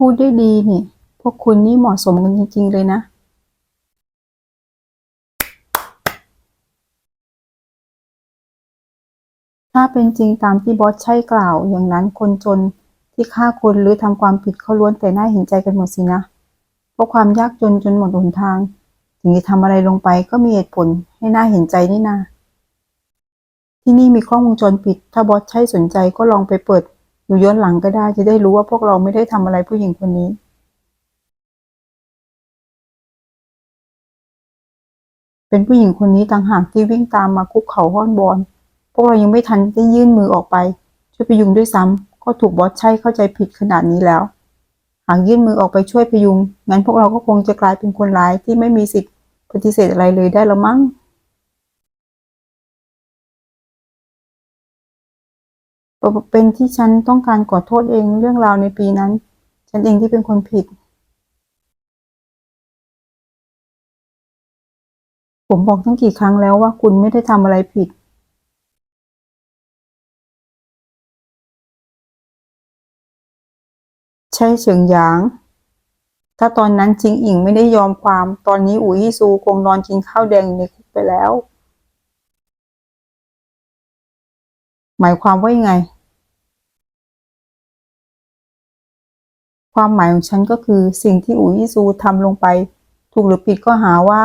พูดได้ดีนี่ พวกคุณนี่เหมาะสมกันจริง ๆ เลยนะ ถ้าเป็นจริงตามที่บอสใช่กล่าว อย่างนั้นคนจนที่ฆ่าคนหรือทำความผิดเขาล้วนแต่น่าเห็นใจกันหมดสินะ เพราะความยากจนจนหมดหนทาง ถึงจะทำอะไรลงไปก็มีเหตุผลให้น่าเห็นใจนี่นาที่นี่มีกล้องวงจรปิด ถ้าบอสใช่สนใจก็ลองไปเปิด ดูย้อนหลังก็ได้จะได้รู้ว่าพวกเราไม่ได้ทำอะไรผู้หญิงคนนี้เป็นผู้หญิงคนนี้ต่างหากที่วิ่งตามมาคุกเข่าห้อนบอนพวกเรายังไม่ทันได้ยื่นมือออกไป ช่วยพยุงด้วยซ้ำก็ถูกบอสใช่เข้าใจผิดขนาดนี้แล้ว หากยื่นมือออกไปช่วยพยุง งั้นพวกเราก็คงจะกลายเป็นคนร้ายที่ไม่มีสิทธิ์ปฏิเสธอะไรเลยได้แล้วมั้ง เป็นที่ฉันต้องการขอโทษเองเรื่องราวในปีนั้น ฉันเองที่เป็นคนผิด ผมบอกตั้งกี่ครั้งแล้วว่าคุณไม่ได้ทำอะไรผิด ใช่เฉิงหยาง ถ้าตอนนั้นจิงอิงไม่ได้ยอมความตอนนี้อูยี่ซูคงนอนกินข้าวแดงในคุกไปแล้วหมายความว่ายังไง ความหมายของฉันก็คือสิ่งที่อูยี่ซูทำลงไป ถูกหรือผิดก็หาว่า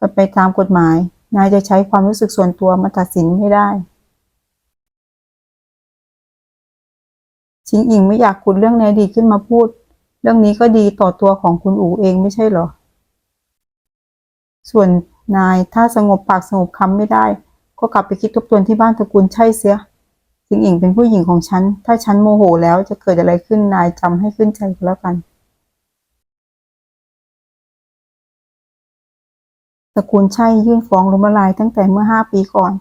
กันไปตามกฎหมาย นายจะใช้ความรู้สึกส่วนตัวมาตัดสินไม่ได้ ชิงอิงไม่อยากขุดเรื่องในอดีตขึ้นมาพูด เรื่องนี้ก็ดีต่อตัวของคุณอูเองไม่ใช่เหรอ ส่วนนายถ้าสงบปากสงบคำไม่ได้ ก็กลับไปคิดทบทวนที่บ้านตระกูลใช่เสีย ชิงอิงเป็นผู้หญิงของฉัน ถ้าฉันโมโหแล้วจะเกิดอะไรขึ้นนายจำให้ขึ้นใจก็แล้วกันตระกูลช่ยื่นฟ้องล้มละลายตั้งแต่เมื่อห้าปีก่อน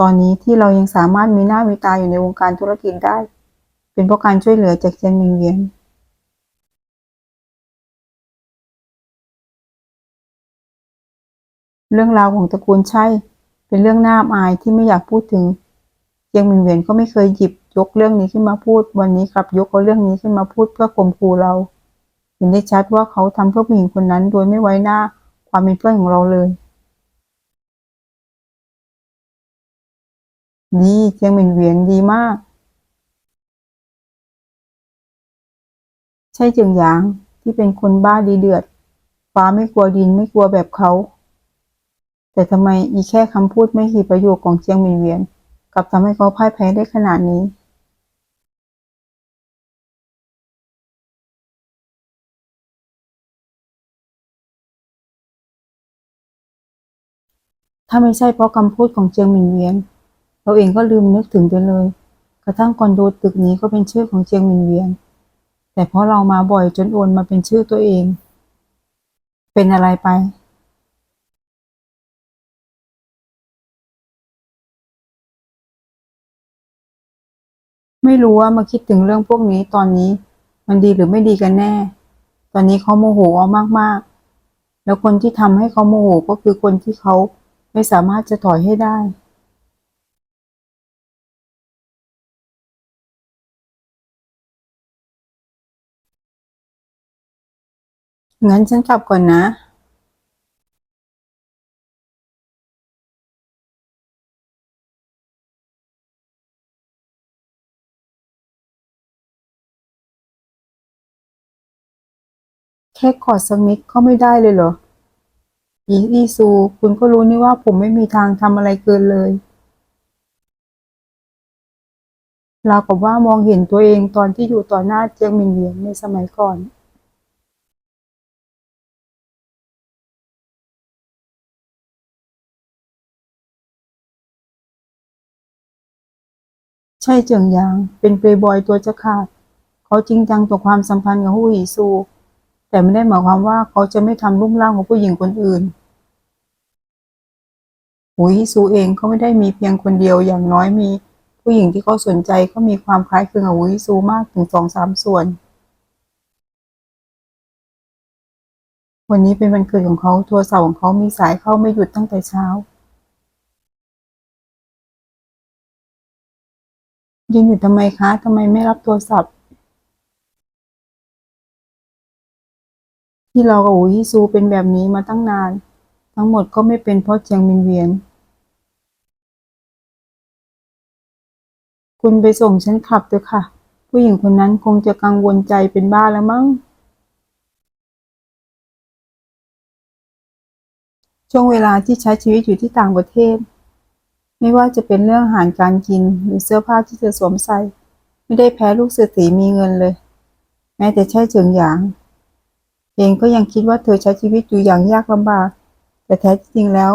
ตอนนี้ที่เรายังสามารถมีหน้ามีตาอยู่ในวงการธุรกิจได้ เป็นเพราะการช่วยเหลือจากเจนมิงเวียนเรื่องราวของตระกูลใช่เป็นเรื่องน่าอายที่ไม่อยากพูดถึง ยงมิงเวียนก็ไม่เคยหยิบยกเรื่องนี้ขึ้นมาพูด วันนี้กลับยกเอาเรื่องนี้ขึ้นมาพูดเพื่อข่มขู่เรา เห็นได้ชัดว่าเขาทำเพื่อผู้หญิงคนนั้นโดยไม่ไว้หน้าความเป็นเพื่อนของเราเลยดีเจียงหมิงเวียนดีมาก ใช่เจียงหยางที่เป็นคนบ้าดีเดือด ฟ้าไม่กลัวดินไม่กลัวแบบเขา แต่ทำไมอีแค่คำพูดไม่กี่ประโยคของเจียงหมิงเวียน กลับทำให้เขาพ่ายแพ้ได้ขนาดนี้ถ้าไม่ใช่เพราะคำพูดของเจียงหมิงเวียน เราเองก็ลืมนึกถึงไปเลย กระทั่งคอนโดตึกนี้ก็เป็นชื่อของเจียงหมิงเวียน แต่เพราะเรามาบ่อยจนโอนมาเป็นชื่อตัวเอง เป็นอะไรไป ไม่รู้ว่ามาคิดถึงเรื่องพวกนี้ตอนนี้ มันดีหรือไม่ดีกันแน่ ตอนนี้เขาโมโหเอามากๆ แล้วคนที่ทำให้เขาโมโหก็คือคนที่เขาไม่สามารถจะถอยให้ได้งั้นฉันกลับก่อนนะ แค่กอดสักนิดก็ไม่ได้เลยเหรออีอีซู คุณก็รู้นี่ว่าผมไม่มีทางทำอะไรเกินเลยราวกับว่ามองเห็นตัวเองตอนที่อยู่ต่อหน้าเจียงมิงเหวียนในสมัยก่อน ใช่เจิงยาง เป็นเพลย์บอยตัวจะขาด เขาจริงจังต่อความสัมพันธ์กับฮู้หยีซู แต่ไม่ได้หมายความว่าเขาจะไม่ทำรุ่มร่างของผู้หญิงคนอื่นหูยซูเองก็ไม่ได้มีเพียงคนเดียวอย่างน้อยมีผู้หญิงที่เขาสนใจก็มีความคล้ายคลึงกับหูยซูมากถึงสองสามส่วน วันนี้เป็นวันเกิดของเขาโทรศัพท์ของเขามีสายเข้าไม่หยุดตั้งแต่เช้ายืนอยู่ทำไมคะทำไมไม่รับโทรศัพท์ ที่เรากับอูยี่ซูเป็นแบบนี้มาตั้งนาน ทั้งหมดก็ไม่เป็นเพราะเจียงมินเวียนคุณไปส่งฉันขับเถอะค่ะ ผู้หญิงคนนั้นคงจะกังวลใจเป็นบ้าแล้วมั้ง ช่วงเวลาที่ใช้ชีวิตอยู่ที่ต่างประเทศ ไม่ว่าจะเป็นเรื่องอาหารการกินหรือเสื้อผ้าที่เธอสวมใส่ ไม่ได้แพ้ลูกเศรษฐีมีเงินเลย แม้แต่ใช่เจิงหยาง เองก็ยังคิดว่าเธอใช้ชีวิตอยู่อย่างยากลำบาก แต่แท้จริงแล้ว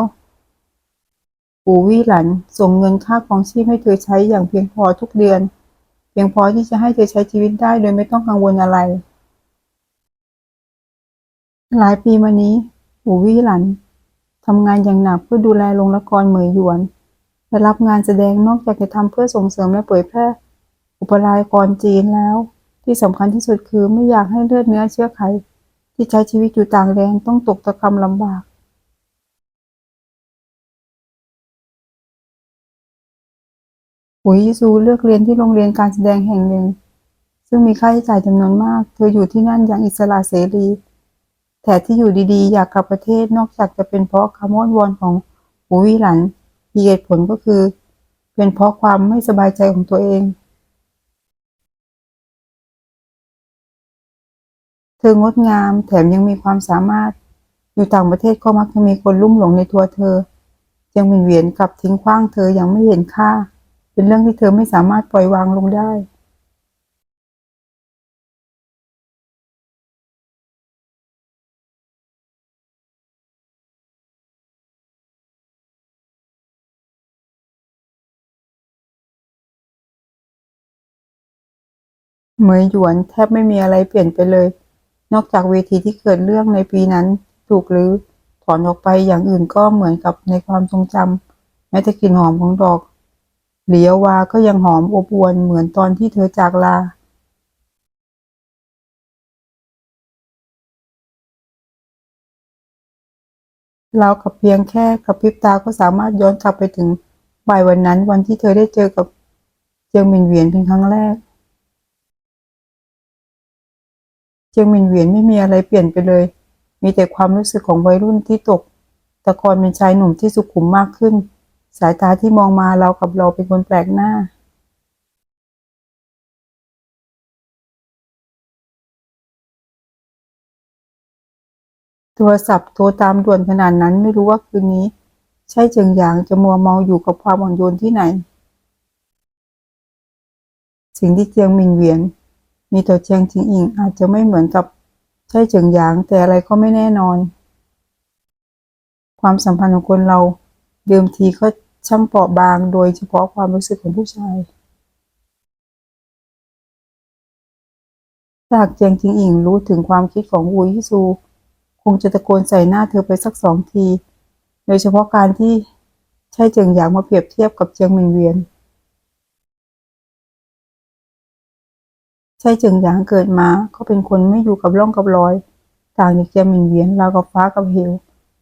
ปู่วี่หลันส่งเงินค่าของชีพให้เธอใช้อย่างเพียงพอทุกเดือน เพียงพอที่จะให้เธอใช้ชีวิตได้โดยไม่ต้องกังวลอะไร หลายปีมานี้ ปู่วี่หลันทำงานอย่างหนักเพื่อดูแลโรงละครเหมยหยวนและรับงานแสดงนอกจากจะทำเพื่อส่งเสริมและเผยแพร่อุปรายกรจีนแล้ว ที่สำคัญที่สุดคือไม่อยากให้เลือดเนื้อเชื้อไข ที่ใช้ชีวิตอยู่ต่างแดนต้องตกตะกำลำบากหุยซูเลือกเรียนที่โรงเรียนการแสดงแห่งหนึ่ง ซึ่งมีค่าใช้จ่ายจำนวนมาก เธออยู่ที่นั่นอย่างอิสระเสรีแต่ที่อยู่ดีๆ อยากกลับประเทศนอกจากจะเป็นเพราะคำอ้อนวอนของหูวิหลันเหตุผลก็คือ เป็นเพราะความไม่สบายใจของตัวเอง ธองดงาม แถมยังมีความสามารถ อยู่ต่างประเทศก็มักจะมีคนลุ่มหลงในตัวเธอ ยังหวินเวียนกลับทิ้งขว้างเธออย่างไม่เห็นค่า เป็นเรื่องที่เธอไม่สามารถปล่อยวางลงได้เหมยหยวนแทบไม่มีอะไรเปลี่ยนไปเลย นอกจากเวทีที่เกิดเรื่องในปีนั้นถูกหรือถอนออกไปอย่างอื่นก็เหมือนกับในความทรงจำแม้แต่กลิ่นหอมของดอกเหลียววาก็ยังหอมอบอวลเหมือนตอนที่เธอจากลาเรากับเพียงแค่กระพริบตาก็สามารถย้อนกลับไปถึงบ่ายวันนั้น วันที่เธอได้เจอกับเจียงหมินเหวียนเป็นครั้งแรก เจียงหมินเหวียนไม่มีอะไรเปลี่ยนไปเลย มีแต่ความรู้สึกของวัยรุ่นที่ตกตะกอนเป็นชายหนุ่มที่สุขุมมากขึ้น สายตาที่มองมาเรากับเราเป็นคนแปลกหน้า โทรศัพท์โทรตามด่วนขนาดนั้นไม่รู้ว่าคืนนี้ ใช่เจิงหยางจะมัวเมาอยู่กับความอ่อนโยนที่ไหน สิ่งที่เจียงมินเหวียน มีต่อเจียงจิงอิงอาจจะไม่เหมือนกับใช่เจิงหยาง แต่อะไรก็ไม่แน่นอน ความสัมพันธ์ของคนเราเดิมทีก็ช่างเปราะบางโดยเฉพาะความรู้สึกของผู้ชายถ้าหากเจียงจิงอิงรู้ถึงความคิดของวูยี่ซู คงจะตะโกนใส่หน้าเธอไปสักสองที โดยเฉพาะการที่ใช่เจิงหยางมาเปรียบเทียบกับเจียงหมินเวียน ใช่เจิงหยางเกิดมาก็เป็นคนไม่อยู่กับร่องกับรอย ต่างจากเจียงหมินเวียนราวกับฟ้ากับเหว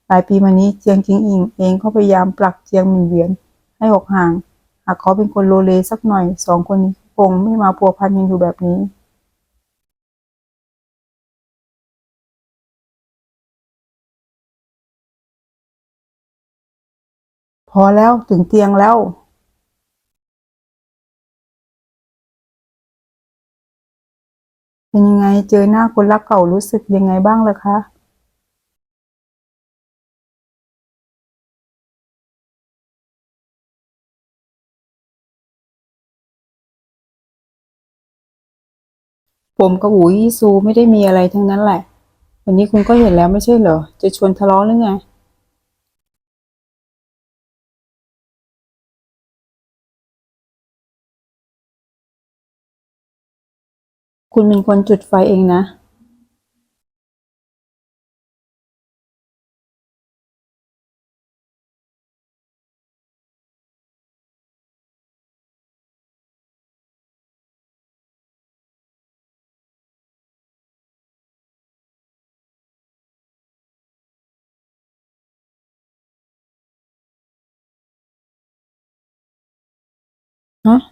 หลายปีมานี้เจียงจิงอิงเองก็พยายามปลักเจียงหมินเวียน ให้ออกห่าง หากเขาเป็นคนโลเลสักหน่อยสองคนนี้คงไม่มาพัวพันกันอยู่แบบนี้พอแล้วถึงเตียงแล้ว เป็นยังไงเจอหน้าคนรักเก่ารู้สึกยังไงบ้างล่ะคะผมกับอูยี่ซูไม่ได้มีอะไรทั้งนั้นแหละ วันนี้คุณก็เห็นแล้วไม่ใช่เหรอ จะชวนทะเลาะหรือไง คุณเป็นคนจุดไฟเองนะฮะ